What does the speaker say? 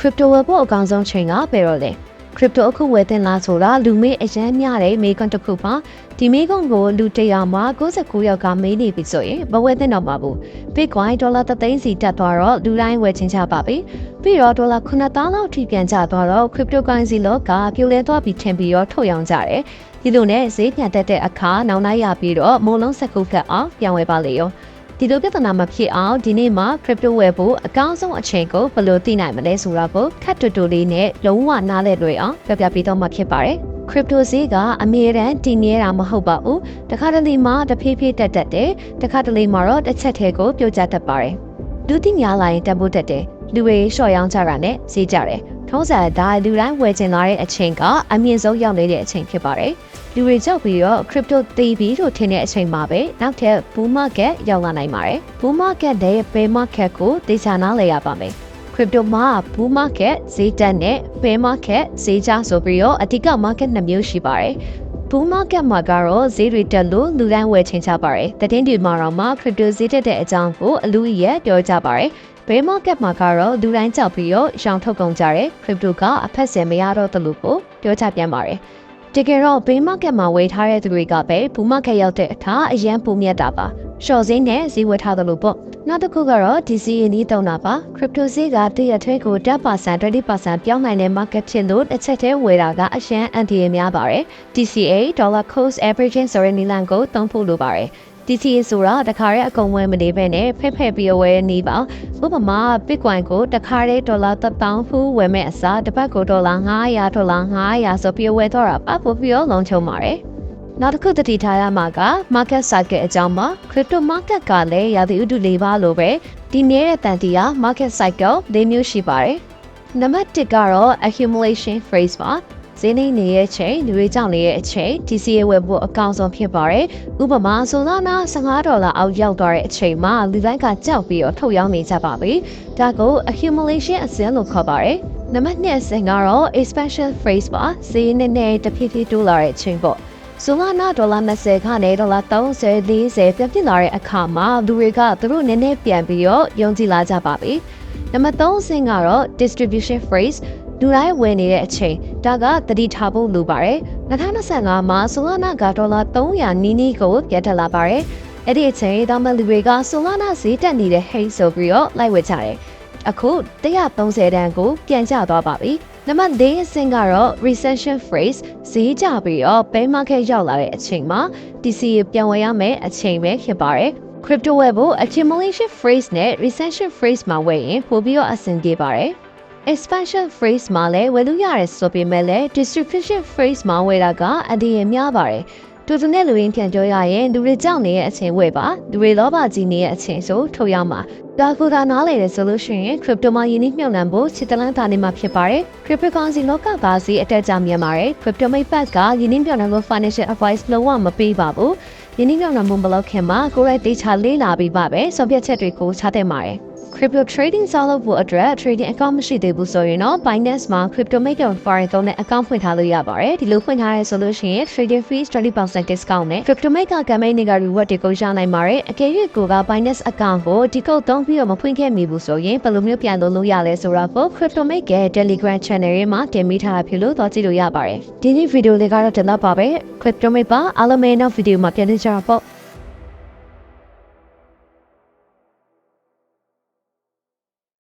crypto ဝယ်ဖို့အကောင်းဆုံးချိန်ကဘယ်တော့လဲ crypto အခုဝယ်သင့်လားဆိုတာလူမေးအရန်များတဲ့မေးခွန်းတစ်ခုပါဒီမေးခွန်းကိုလူ100မှာ69ယောက်ကမေးနေပြီဆိုရင်မဝယ်သင့်တော့ပါဘူး bitcoin ဒေါ်လာ3သိန်းစီတက်သွားတော့လူတိုင်းဝယ်ချင်းချပါပြီပြီးတော့ဒေါ်လာ9000လောက်ထိပြန်ကျသွားတော့ cryptocurrency လောကပြိုလဲသွားပြီးထင်ပြီးတော့ထုတ်ရောင်းကြတယ်ဒီလိုနဲ့ဈေးပြန်တက်တဲ့အခါနောက်နိုင်ရပြီးတော့မိုးလုံးစက်ကုတ်ကတ်အောင်ပြောင်းဝယ်ပါလေရော ဒီလိုပြဿနာမဖြစ်အောင်ဒီနေ့မှာ crypto ဝယ်ဖို့အကောင်းဆုံးအချိန်ကိုဘယ်လိုသိနိုင်မလဲဆိုတာကိုခက်တူတူလေးနဲ့လုံးဝနားလည်လွယ်အောင်ပြပြပေးတော့မှာဖြစ်ပါတယ်။ crypto ဈေးကအမြဲတမ်းတည်မြဲတာမဟုတ်ပါဘူး။တစ်ခါတလေမှာတဖြည်းဖြည်းတက်တက်တယ်။တစ်ခါတလေမှာတော့တစ်ချက်တည်းကိုပြုတ်ကျတတ်ပါတယ်။လူသိများလာရင်တက်ဖို့တက်တယ်။လူတွေရှော့ရောင်းကြတာနဲ့ဈေးကြတယ်။ ထုံးစံဒါလူတိုင်းဝယ်ချင်လာတဲ့အချိန်ကအမြင့်ဆုံးရောက်နေတဲ့အချိန်ဖြစ်ပါတယ်။လူတွေကြောက်ပြီးတော့ crypto သိပြီးလို့ထင်တဲ့အချိန်မှာပဲနောက်ထပ် bull market ရောက်လာနိုင်ပါတယ်။ bull market တဲ့ bear market ကိုသိချာနားလည်ရပါမယ်။ crypto မှာ bull market ဈေးတက်နဲ့ bear market ဈေးကျဆိုပြီးတော့အဓိက market နှစ်မျိုးရှိပါတယ်။ bull market မှာကတော့ဈေးတွေတက်လို့လူတိုင်းဝယ်ချင်ကြပါတယ်။တည်င်းဒီမှာတော့မှ crypto ဈေးတက်တဲ့အကြောင်းကိုအလူကြီးရဲ့ပြောကြပါတယ်။ bear market မှာကတော့လူတိုင်းကြောက်ပြီးတော့ရောင်းထုတ်ကုန်ကြတယ်။ crypto ကအဖက်ဆယ်မရတော့တယ်လို့ကိုပြောချပြန်ပါတယ်။တကယ်တော့ဘေးမားကတ်မှာဝယ်ထားတဲ့သူတွေကပဲဘူမားကတ်ရောက်တဲ့အခါအရန်ပူမြတ်တာပါရှော့စင်းနဲ့ဈေးဝယ်ထားသလိုပေါ့နောက်တစ်ခုကတော့ DCA နီးတုံတာပါ crypto ဈေးကတရက်ထဲကို10% 20%ပြောင်းနိုင်တဲ့ market ဖြစ်လို့တစ်ချက်တည်းဝယ်တာကအရန်အန်တီရများပါတယ် DCA dollar cost averaging ဆိုတဲ့နီလန်ကိုသုံးဖို့လိုပါတယ် DCA ဆိုတာတခါရဲအကုန်ဝယ်မနေပဲနဲ့ဖက်ဖက်ပြီးဝယ်နေပါဥပမာ Bitcoin ကိုတခါရဲဒေါ်လာ1000ဖူးဝယ်မဲ့အစားတစ်ပတ်ကိုဒေါ်လာ900ဒေါ်လာ900ဆိုပြီးဝယ်တော့တာပပို့ပြီးတော့လုံချုံပါတယ်နောက်တစ်ခုတတိထားရမှာက market cycle အကြောင်းပါ crypto market ကလည်းရာသီဥတုလေးပါလို့ပဲဒီနေတဲ့တန်တီက market cycle ၄မျိုးရှိပါတယ်နံပါတ်1ကတော့ accumulation phase ပါ ဈေးနှိမ့်နေရဲ့ချိန်လူတွေကြောင့်နေရဲ့အချိန် DCA ဝယ်ဖို့အကောင်းဆုံးဖြစ်ပါတယ်။ဥပမာဆိုလာနာ15ဒေါ်လာအောက်ရောက်သွားတဲ့အချိန်မှာလူတိုင်းကကြောက်ပြီးတော့ထုတ်ရောင်းနေကြပါပြီ။ဒါကို accumulation အစင်းလို့ခေါ်ပါတယ်။နံပါတ်2အစင်းကတော့ expansion phase ပါဈေးနဲ့နဲ့တဖြည်းဖြည်းတိုးလာတဲ့အချိန်ပေါ့။ဆိုလာနာဒေါ်လာ20ခနဲ့ဒေါ်လာ30 40ပြပြလာတဲ့အခါမှာလူတွေကသူတို့နည်းနည်းပြန်ပြီးတော့ယုံကြည်လာကြပါပြီ။နံပါတ်3အဆင့်ကတော့ distribution phrase လူတိုင်းဝင်နေတဲ့အချိန်ဒါကတတိထားဖို့လိုပါတယ်2025မှာဆိုလာနာကဒေါ်လာ300နီးနီးကိုပြတ်တက်လာပါတယ်အဲ့ဒီအချိန်တောင်မလူတွေကဆိုလာနာဈေးတက်နေတဲ့ hate ဆိုပြီးတော့လိုက်ဝယ်ကြတယ်အခု130တန်းကိုပြန်ကျသွားပါပြီနံပါတ်၄အဆင့်ကတော့ recession phrase ဈေးကျပြီးတော့ bear market ရောက်လာတဲ့အချိန်မှာ TC ပြန်ဝယ်ရမယ်အချိန်ပဲဖြစ်ပါတယ် crypto ဝယ်ဖို့ accumulation phrase နဲ့ recession phrase မှာဝယ်ရင်ပိုပြီးတော့အဆင်ပြေပါတယ် expansion phrase မှာလည်းဝယ်လို့ရတယ်ဆိုပေမဲ့လည်း distribution phrase မှာဝယ်တာကအဒီရများပါတယ်တူတူနဲ့လူရင်းပြန်ပြောရရင်လူတွေကြောက်နေတဲ့အချိန်ဝယ်ပါလူတွေလောဘကြီးနေတဲ့အချိန်ဆိုထုတ်ရမှာဒါကူတာနားလေတဲ့ဆိုလို့ရှိရင် crypto မှာယင်းနှိမ့်မြုပ်နှံဖို့စစ်တလန်းသားနေမှာဖြစ်ပါတယ် cryptocurrency လောကဘာစီအတက်ကြမြန်ပါတယ် crypto မိတ်ပတ်ကယင်းနှိမ့်မြုပ်နှံဖို့ financial advice လုံးဝမပေးပါဘူးယင်းနှိမ့်မြုပ်နှံမှုမလုပ်ခင်မှာကိုယ့်ရဲ့ data လေးလာပြီးပါပဲဆုံးဖြတ်ချက်တွေကိုချသင့်ပါတယ် crypto trading ဆောက်လုပ်ဖို့အတွက် trading account မရှိသေးဘူးဆိုရင်တော့ Binance မှာ crypto maker foreign သုံးတဲ့ account ဖွင့်ထားလို့ရပါတယ်ဒီလိုဖွင့်ထားရဲဆိုလို့ရှိရင် trading fees 20% discount နဲ့ crypto maker campaign တွေက reward တွေကိုရနိုင်ပါတယ်အကယ်၍ကိုက Binance account ကိုဒီ code သုံးပြီးတော့မဖွင့်ခဲ့မိဘူးဆိုရင်ဘယ်လိုမျိုးပြန်လုပ်လို့ရလဲဆိုတာကို crypto maker Telegram channel ရဲ့မှာတင်မိထားတာဖြစ်လို့တော့ကြည့်လို့ရပါတယ်ဒီနေ့ဗီဒီယိုလေးကတော့ဒီလောက်ပါပဲ crypto maker အားလုံးပဲနောက်ဗီဒီယိုမှာပြန်လည်ကြပါပေါ့